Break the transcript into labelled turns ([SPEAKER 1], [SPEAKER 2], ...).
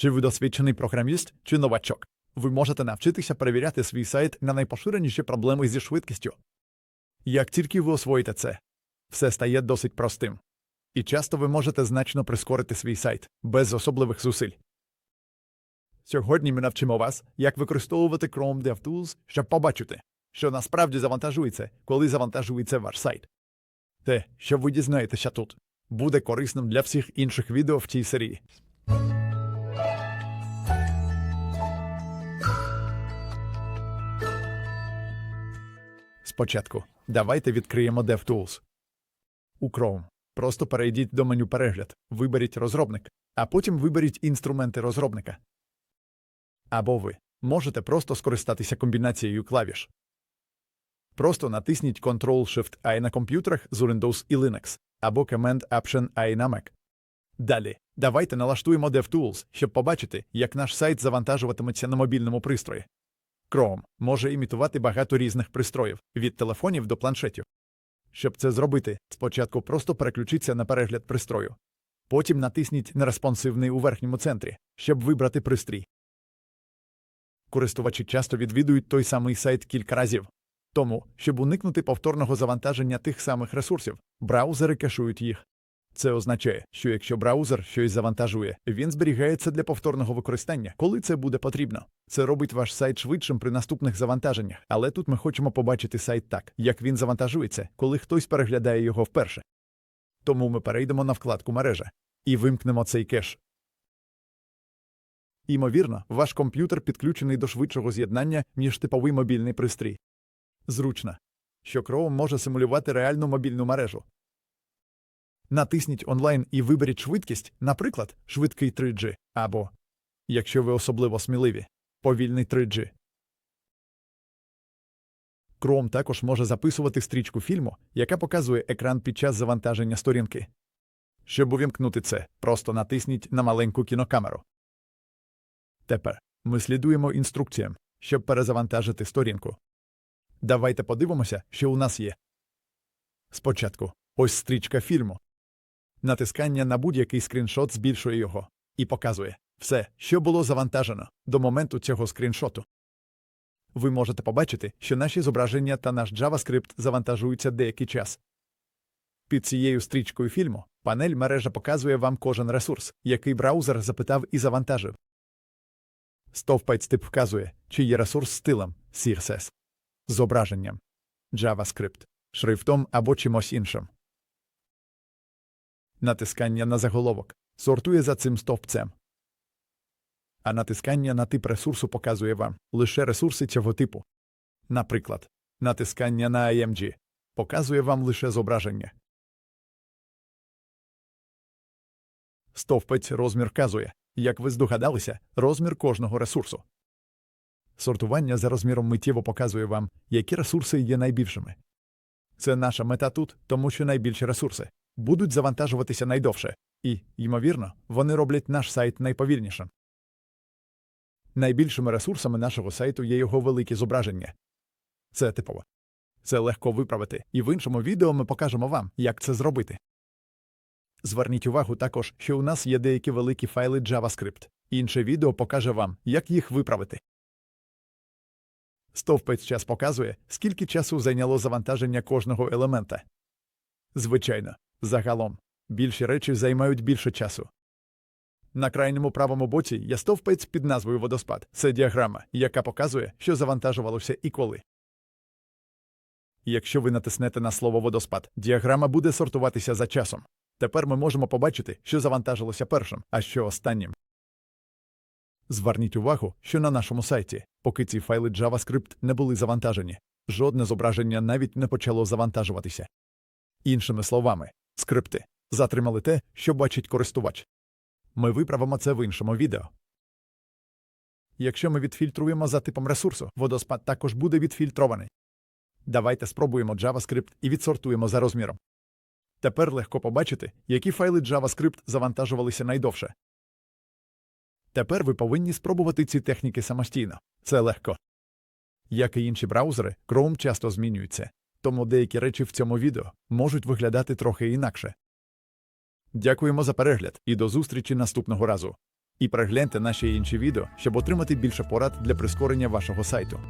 [SPEAKER 1] Чи ви досвідчений програміст, чи новачок? Ви можете навчитися перевіряти свій сайт на найпоширеніші проблеми зі швидкістю. Як тільки ви освоїте це, все стає досить простим. І часто ви можете значно прискорити свій сайт без особливих зусиль. Сьогодні ми навчимо вас, як використовувати Chrome DevTools, щоб побачити, що насправді завантажується, коли завантажується ваш сайт. Те, що ви дізнаєтеся тут, буде корисним для всіх інших відео в цій серії. Спочатку давайте відкриємо DevTools. У Chrome просто перейдіть до меню Перегляд, виберіть розробник, а потім виберіть інструменти розробника. Або ви можете просто скористатися комбінацією клавіш. Просто натисніть Ctrl-Shift-I на комп'ютерах з Windows і Linux, або Command-Option-I на Mac. Далі, давайте налаштуємо DevTools, щоб побачити, як наш сайт завантажуватиметься на мобільному пристрої. Chrome може імітувати багато різних пристроїв від телефонів до планшетів. Щоб це зробити, спочатку просто переключіться на перегляд пристрою. Потім натисніть нереспонсивний у верхньому центрі, щоб вибрати пристрій. Користувачі часто відвідують той самий сайт кілька разів. Тому, щоб уникнути повторного завантаження тих самих ресурсів, браузери кешують їх. Це означає, що якщо браузер щось завантажує, він зберігається для повторного використання, коли це буде потрібно. Це робить ваш сайт швидшим при наступних завантаженнях, але тут ми хочемо побачити сайт так, як він завантажується, коли хтось переглядає його вперше. Тому ми перейдемо на вкладку мережа і вимкнемо цей кеш. Імовірно, ваш комп'ютер підключений до швидшого з'єднання, ніж типовий мобільний пристрій. Зручно, що Chrome може симулювати реальну мобільну мережу. Натисніть онлайн і виберіть швидкість, наприклад, швидкий 3G, або, якщо ви особливо сміливі, повільний 3G. Chrome також може записувати стрічку фільму, яка показує екран під час завантаження сторінки. Щоб увімкнути це, просто натисніть на маленьку кінокамеру. Тепер ми слідуємо інструкціям, щоб перезавантажити сторінку. Давайте подивимося, що у нас є. Спочатку ось стрічка фільму. Натискання на будь-який скріншот збільшує його і показує все, що було завантажено до моменту цього скріншоту. Ви можете побачити, що наші зображення та наш JavaScript завантажуються деякий час. Під цією стрічкою фільму панель мережа показує вам кожен ресурс, який браузер запитав і завантажив. Стовпець тип вказує, чи є ресурс стилем CSS, зображенням, JavaScript, шрифтом або чимось іншим. Натискання на заголовок сортує за цим стовпцем. А натискання на тип ресурсу показує вам лише ресурси цього типу. Наприклад, натискання на IMG показує вам лише зображення. Стовпець розмір вказує, як ви здогадалися, розмір кожного ресурсу. Сортування за розміром миттєво показує вам, які ресурси є найбільшими. Це наша мета тут, тому що найбільші ресурси будуть завантажуватися найдовше, і, ймовірно, вони роблять наш сайт найповільнішим. Найбільшими ресурсами нашого сайту є його великі зображення. Це типово. Це легко виправити, і в іншому відео ми покажемо вам, як це зробити. Зверніть увагу також, що у нас є деякі великі файли JavaScript. Інше відео покаже вам, як їх виправити. Стовпець час показує, скільки часу зайняло завантаження кожного елемента. Звичайно, загалом, більші речі займають більше часу. На крайньому правому боці є стовпець під назвою водоспад. Це діаграма, яка показує, що завантажувалося і коли. Якщо ви натиснете на слово водоспад, діаграма буде сортуватися за часом. Тепер ми можемо побачити, що завантажилося першим, а що останнім. Зверніть увагу, що на нашому сайті, поки ці файли JavaScript не були завантажені, жодне зображення навіть не почало завантажуватися. Іншими словами, скрипти затримали те, що бачить користувач. Ми виправимо це в іншому відео. Якщо ми відфільтруємо за типом ресурсу, водоспад також буде відфільтрований. Давайте спробуємо JavaScript і відсортуємо за розміром. Тепер легко побачити, які файли JavaScript завантажувалися найдовше. Тепер ви повинні спробувати ці техніки самостійно. Це легко. Як і інші браузери, Chrome часто змінюється, тому деякі речі в цьому відео можуть виглядати трохи інакше. Дякуємо за перегляд і до зустрічі наступного разу. І перегляньте наші інші відео, щоб отримати більше порад для прискорення вашого сайту.